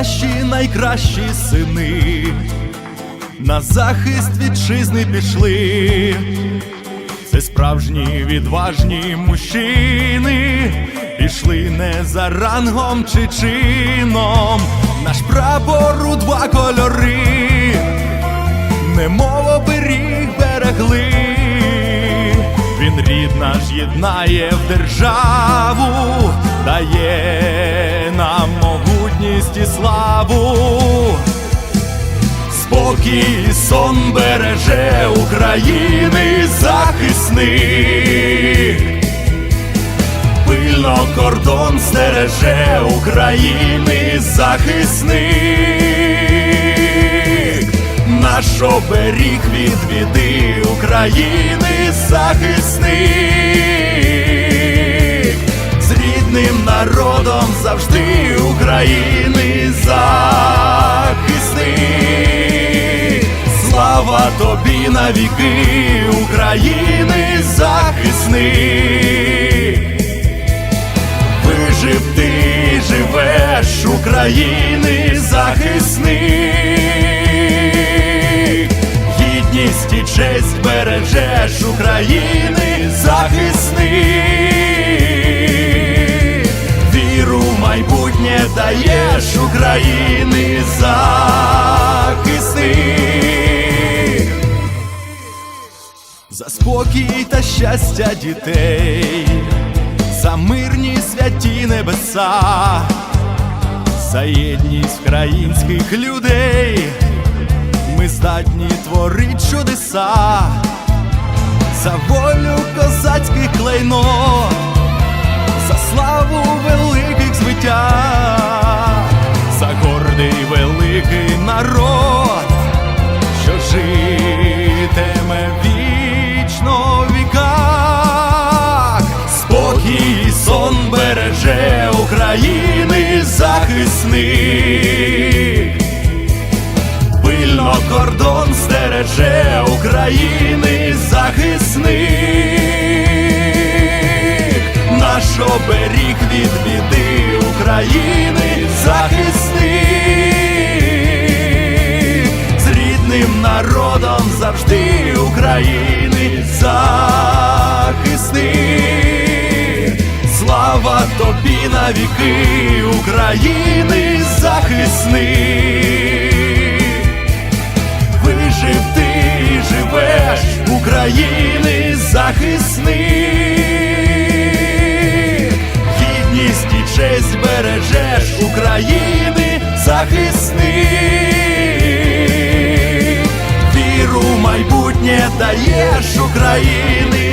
найкращі сини на захист вітчизни пішли. Це справжні відважні мужчини, пішли не за рангом чи чином. Наш прапор у два кольори, немов оберіг берегли. Він рід наш єднає в державу, дає могутність і славу. Спокій сон береже України захисник. Пильно кордон стереже України захисник. Наш оберіг від біди України захисник. Народом завжди України тобі навіки, України захисник. Вижив ти, живеш України захисник. Гідність і честь бережеш України захисник. Віру в майбутнє даєш України захисник. За спокій та щастя дітей, за мирні святі небеса, за єдність українських людей, ми здатні творить чудеса, за волю козацьких клейнот, захисник, пильно кордон стереже України захисник, наш оберіг від біди України захисник. З рідним народом завжди України захисник. Слава тобі навіки, України захисник. Вижив ти, живеш України захисник. Гідність і честь бережеш України захисник. Віру в майбутнє даєш України.